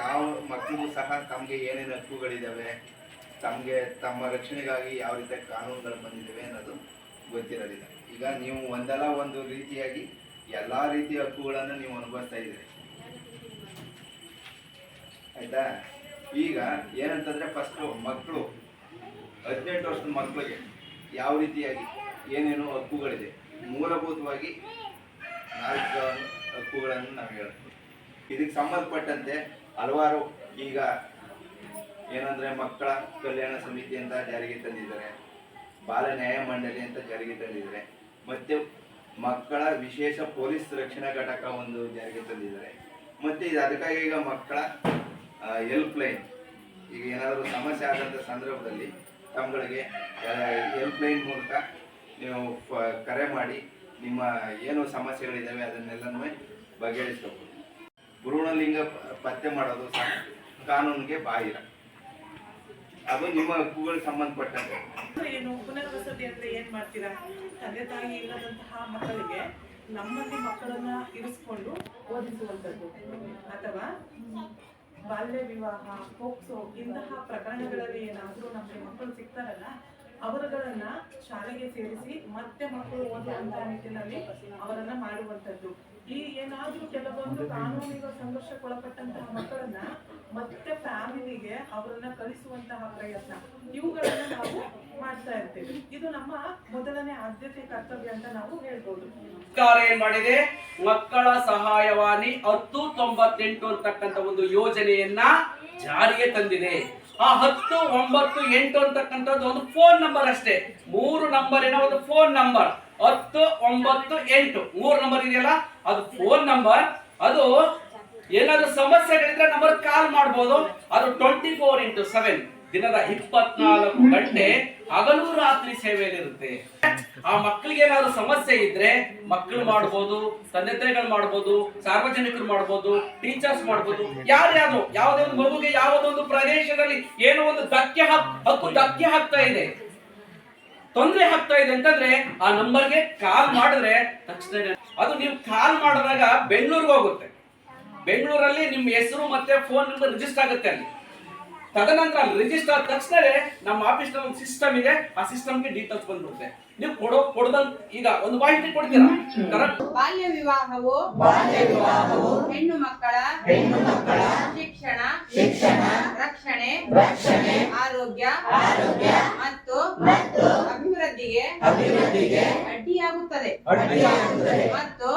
ಯಾವ ಮಕ್ಕಳಿಗೂ ಸಹ ತಮಗೆ ಏನೇನು ಹಕ್ಕುಗಳಿದ್ದಾವೆ ತಮಗೆ ತಮ್ಮ ರಕ್ಷಣೆಗಾಗಿ ಯಾವ ರೀತಿಯ ಕಾನೂನುಗಳು ಬಂದಿದ್ದಾವೆ ಅನ್ನೋದು ಗೊತ್ತಿರೋದಿಲ್ಲ. ಈಗ ನೀವು ಒಂದಲ್ಲ ಒಂದು ರೀತಿಯಾಗಿ ಎಲ್ಲ ರೀತಿಯ ಹಕ್ಕುಗಳನ್ನು ನೀವು ಅನುಭವಿಸ್ತಾ ಇದ್ದೀರಿ. ಆಯ್ತಾ? ಈಗ ಏನಂತಂದ್ರೆ ಫಸ್ಟ್ ಮಕ್ಕಳು ಹದಿನೆಂಟು ವರ್ಷದ ಮಕ್ಕಳಿಗೆ ಯಾವ ರೀತಿಯಾಗಿ ಏನೇನು ಹಕ್ಕುಗಳಿದೆ, ಮೂಲಭೂತವಾಗಿ ನಾಲ್ಕು ಹಕ್ಕುಗಳನ್ನು ನಾವು ಹೇಳ್ತೀವಿ. ಇದಕ್ಕೆ ಸಂಬಂಧಪಟ್ಟಂತೆ ಹಲವಾರು ಈಗ ಏನಂದ್ರೆ ಮಕ್ಕಳ ಕಲ್ಯಾಣ ಸಮಿತಿ ಅಂತ ಜಾರಿಗೆ ತಂದಿದ್ದಾರೆ. ಬಾಲ ನ್ಯಾಯ ಮಂಡಳಿ ಅಂತ ಜಾರಿಗೆ ತಂದಿದ್ದಾರೆ. ಮತ್ತೆ ಮಕ್ಕಳ ವಿಶೇಷ ಪೊಲೀಸ್ ರಕ್ಷಣಾ ಘಟಕ ಒಂದು ಜಾರಿಗೆ ತಂದಿದ್ದಾರೆ. ಮತ್ತೆ ಇದು ಅದಕ್ಕಾಗಿ ಈಗ ಮಕ್ಕಳ ಹೆಲ್ಪ್ ಲೈನ್ ಈಗ ಏನಾದರೂ ಸಮಸ್ಯೆ ಆದಂಥ ಸಂದರ್ಭದಲ್ಲಿ ತಮ್ಮಗಳಿಗೆ ಹೆಲ್ಪ್ ಲೈನ್ ಮೂಲಕ ನೀವು ಕರೆ ಮಾಡಿ ನಿಮ್ಮ ಏನು ಸಮಸ್ಯೆಗಳಿದ್ದಾವೆ ಅದನ್ನೆಲ್ಲನೂ ಬಗೆಹರಿಸ್ಕೋಬೋದು. ಭ್ರೂಣಲಿಂಗ ಪತ್ತೆ ಮಾಡೋದು ಕಾನೂನಿಗೆ ಬಾಹಿರ. ಅದು ನಿಮ್ಮ ಹಕ್ಕುಗಳಿಗೆ ಸಂಬಂಧಪಟ್ಟಂತೆ. ಏನು, ಪುನರ್ವಸತಿ ಅಂದ್ರೆ ಏನ್ ಮಾಡ್ತೀರಾ? ತಂದೆ ತಾಯಿ ಇಲ್ಲದಂತಹ ಮಕ್ಕಳಿಗೆ ನಮ್ಮಲ್ಲಿ ಮಕ್ಕಳನ್ನ ಇರಿಸಿಕೊಂಡು ಓದಿಸುವಂಥದ್ದು. ಅಥವಾ ಬಾಲ್ಯ ವಿವಾಹ ಪೋಕ್ಸೋ ಇಂತಹ ಪ್ರಕರಣಗಳಲ್ಲಿ ಏನಾದರೂ ನಮಗೆ ಮಕ್ಕಳು ಸಿಗ್ತಾರಲ್ಲ ಅವರುಗಳನ್ನ ಶಾಲೆಗೆ ಸೇರಿಸಿ ಮತ್ತೆ ಮಕ್ಕಳು ಓದುವಂತಹ ನಿಟ್ಟಿನಲ್ಲಿ ಅವರನ್ನ ಮಾಡುವಂತದ್ದು ಈ ಏನಾದ್ರೂ ಕೆಲವೊಂದು ಕಾನೂನಿನ ಸಂಘರ್ಷಕ್ಕೊಳಪಟ್ಟಂತಹ ಮಕ್ಕಳನ್ನ ಮತ್ತೆ ಫ್ಯಾಮಿಲಿಗೆ ಅವರನ್ನ ಕಳಿಸುವಂತಹ ಪ್ರಯತ್ನ ಇವುಗಳನ್ನ ನಾವು ಮಾಡ್ತಾ ಇರ್ತೇವೆ. ಇದು ನಮ್ಮ ಮೊದಲನೇ ಆದ್ಯತೆ ಕರ್ತವ್ಯ ಅಂತ ನಾವು ಹೇಳ್ಬೋದು. ಸರ್ಕಾರ ಏನ್ ಮಾಡಿದೆ? ಮಕ್ಕಳ ಸಹಾಯವಾಣಿ ಹತ್ತು ತೊಂಬತ್ತೆಂಟು ಅಂತಕ್ಕಂಥ ಒಂದು ಯೋಜನೆಯನ್ನ ಜಾರಿಗೆ ತಂದಿದೆ. ಆ ಹತ್ತು, ಒಂಬತ್ತು, ಎಂಟು ಅಂತಕ್ಕಂಥದ್ದು ಒಂದು ಫೋನ್ ನಂಬರ್ ಅಷ್ಟೇ. ಮೂರು ನಂಬರಿನ ಒಂದು ಫೋನ್ ನಂಬರ್ ಹತ್ತು, ಒಂಬತ್ತು, ಎಂಟು. ಮೂರು ನಂಬರ್ ಇದೆಯಲ್ಲ? ಅದು ಫೋನ್ ನಂಬರ್ ಅದು ಏನಾದ್ರು ಸಮಸ್ಯೆಗಳಿದ್ರೆ ನಂಬರ್ ಕಾಲ್ ಮಾಡ್ಬೋದು. ಅದು ಟ್ವೆಂಟಿ ಫೋರ್ ಇಂಟು ಸೆವೆನ್ ದಿನದ ಇಪ್ಪತ್ನಾಲ್ಕು ಗಂಟೆ ಹಗಲು ರಾತ್ರಿ ಸೇವೆಯಲ್ಲಿರುತ್ತೆ. ಆ ಮಕ್ಕಳಿಗೆ ಏನಾದ್ರು ಸಮಸ್ಯೆ ಇದ್ರೆ ಮಕ್ಕಳು ಮಾಡ್ಬೋದು ತಂದೆ ತಾಯಿಗಳು ಮಾಡ್ಬೋದು ಸಾರ್ವಜನಿಕರು ಮಾಡ್ಬೋದು ಟೀಚರ್ಸ್ ಮಾಡ್ಬೋದು ಯಾರ್ಯಾರು ಯಾವುದೇ ಒಂದು ಮಗುಗೆ ಯಾವುದೊಂದು ಪ್ರದೇಶದಲ್ಲಿ ಏನೋ ಒಂದು ಧಕ್ಕೆ ಹಾಕ್ ಹಕ್ಕು ಧಕ್ಕೆ ಹಾಕ್ತಾ ಇದೆ. ತೊಂದರೆ ಆಗ್ತಾ ಇದೆ ಅಂತಂದ್ರೆ ಆ ನಂಬರ್ಗೆ ಕಾಲ್ ಮಾಡಿದ್ರೆ ತಕ್ಷಣ ಅದು ನೀವು ಕಾಲ್ ಮಾಡಿದಾಗ ಬೆಂಗಳೂರಿಗೆ ಹೋಗುತ್ತೆ. ಬೆಂಗಳೂರಲ್ಲಿ ನಿಮ್ಮ ಹೆಸರು ಮತ್ತೆ ಫೋನ್ ನಂಬರ್ ರಿಜಿಸ್ಟರ್ ಆಗುತ್ತೆ ಅಲ್ಲಿ. ತದನಂತರ ಅಲ್ಲಿ ರಿಜಿಸ್ಟರ್ ಆದ ತಕ್ಷಣವೇ ನಮ್ಮ ಆಫೀಸ್ ಒಂದು ಸಿಸ್ಟಮ್ ಇದೆ. ಆ ಸಿಸ್ಟಮ್ಗೆ ಡೀಟೇಲ್ಸ್ ಬಂದ್ಬಿಡುತ್ತೆ. ನೀವು ಕೊಡೋ ಕೊಡದಂತ ಈಗ ಒಂದು ಮಾಹಿತಿ ಕೊಡ್ತೀರಾ? ಕರೆಕ್ಟ್ ಬಾಲ್ಯ ವಿವಾಹವು ಹೆಣ್ಣು ಮಕ್ಕಳ ಶಿಕ್ಷಣ ಶಿಕ್ಷಣ ರಕ್ಷಣೆ ರಕ್ಷಣೆ ಆರೋಗ್ಯ ಆರೋಗ್ಯ ಮತ್ತು ಅಭಿವೃದ್ಧಿಗೆ ಅಭಿವೃದ್ಧಿಗೆ ಅಡ್ಡಿಯಾಗುತ್ತದೆ. ಅಡ್ಡಿಯಾಗುತ್ತದೆ. ಮತ್ತು